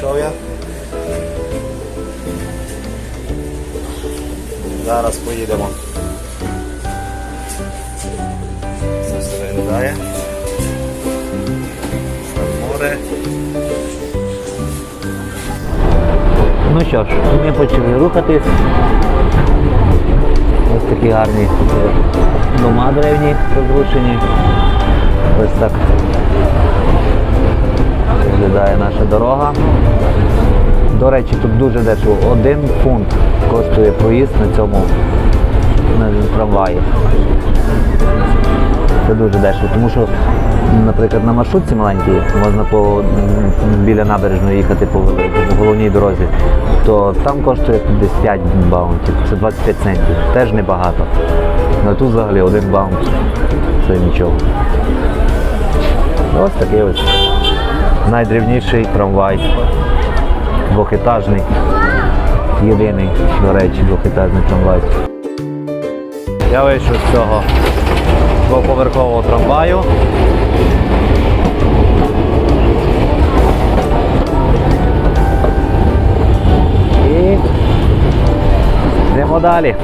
Прийшов. Зараз поїдемо. Це все виглядає. море. Ну що ж, ми почали рухатись. Ось такі гарні е, дома древні розрушені. Ось так виглядає наша дорога. До речі, тут дуже дешево. Один фунт коштує проїзд на цьому на трамваї. Це дуже дешево, тому що, наприклад, на маршрутці маленькій можна по, біля набережної їхати по, головній дорозі, то там коштує 55 баунтів, це 25 центів, теж небагато. Ну, А тут взагалі один баунт це нічого. Ось такий ось найдрівніший трамвай. Двохетажний. Єдиний, до речі, двохетажний трамвай. Я вийшов з цього двоповерхового трамваю. І йдемо далі.